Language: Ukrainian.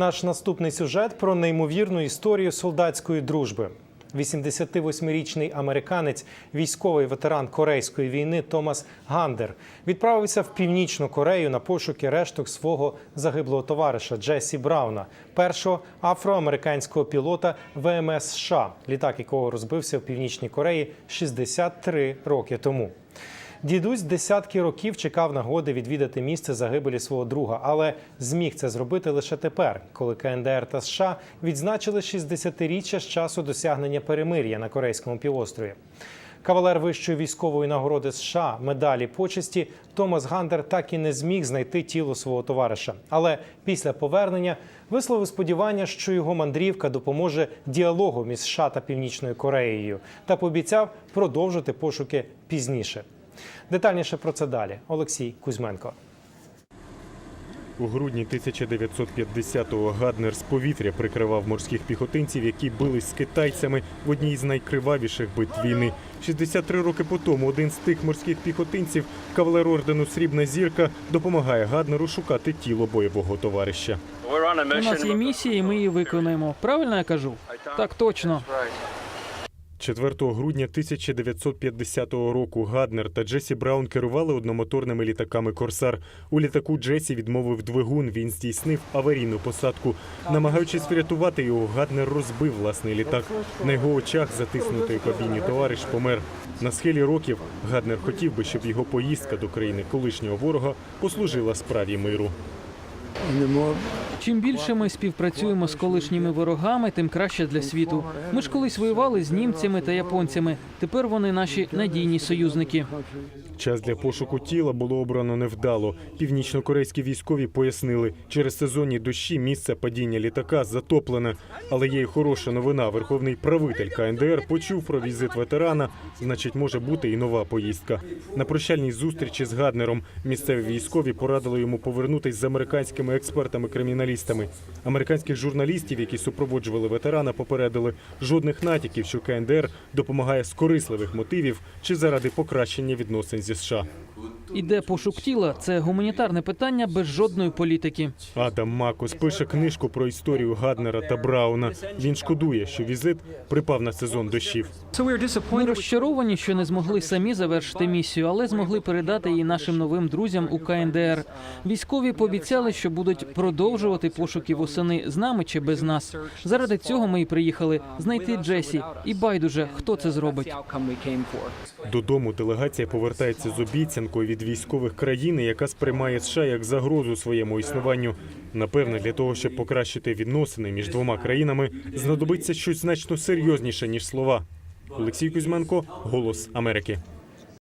Наш наступний сюжет про неймовірну історію солдатської дружби. 88-річний американець, військовий ветеран Корейської війни Томас Гандер відправився в північну Корею на пошуки решток свого загиблого товариша Джесі Брауна, першого афроамериканського пілота ВМС США, літак якого розбився в північній Кореї 63 роки тому. Дідусь десятки років чекав нагоди відвідати місце загибелі свого друга, але зміг це зробити лише тепер, коли КНДР та США відзначили 60-річчя з часу досягнення перемир'я на корейському півострові. Кавалер вищої військової нагороди США медалі почесті Томас Гандер так і не зміг знайти тіло свого товариша. Але після повернення висловив сподівання, що його мандрівка допоможе діалогу між США та Північною Кореєю, та пообіцяв продовжити пошуки пізніше. Детальніше про це далі. Олексій Кузьменко. У грудні 1950-го Гаднер з повітря прикривав морських піхотинців, які бились з китайцями в одній з найкривавіших битв війни. 63 роки по тому один з тих морських піхотинців, кавалер ордену Срібна зірка, допомагає Гаднеру шукати тіло бойового товариша. У нас є місія, і ми її виконуємо. Правильно я кажу? Так точно. 4 грудня 1950 року Гаднер та Джесі Браун керували одномоторними літаками Корсар. У літаку Джесі відмовив двигун. Він здійснив аварійну посадку. Намагаючись врятувати його, Гаднер розбив власний літак. На його очах затиснутий кабіні товариш помер. На схилі років Гаднер хотів би, щоб його поїздка до країни колишнього ворога послужила справі миру. Чим більше ми співпрацюємо з колишніми ворогами, тим краще для світу. Ми ж колись воювали з німцями та японцями. Тепер вони наші надійні союзники. Час для пошуку тіла було обрано невдало. Північнокорейські військові пояснили, через сезонні дощі місце падіння літака затоплене. Але є й хороша новина. Верховний правитель КНДР почув про візит ветерана. Значить, може бути і нова поїздка. На прощальній зустрічі з Гаднером місцеві військові порадили йому повернутись з американськими експертами-криміналістами. Американських журналістів, які супроводжували ветерана, попередили жодних натяків, що КНДР допомагає з корисливих мотивів чи заради покращення відносин зі США. Іде пошук тіла. Це гуманітарне питання без жодної політики. Адам Макус пише книжку про історію Гаднера та Брауна. Він шкодує, що візит припав на сезон дощів. Ми розчаровані, що не змогли самі завершити місію, але змогли передати її нашим новим друзям у КНДР. Військові пообіцяли, що будуть продовжувати пошуки восени з нами чи без нас. Заради цього ми і приїхали знайти Джесі. І байдуже, хто це зробить. Додому делегація повертається з обіцянкою від військових країни, яка сприймає США як загрозу своєму існуванню. Напевне, для того, щоб покращити відносини між двома країнами, знадобиться щось значно серйозніше ніж слова. Олексій Кузьменко, Голос Америки.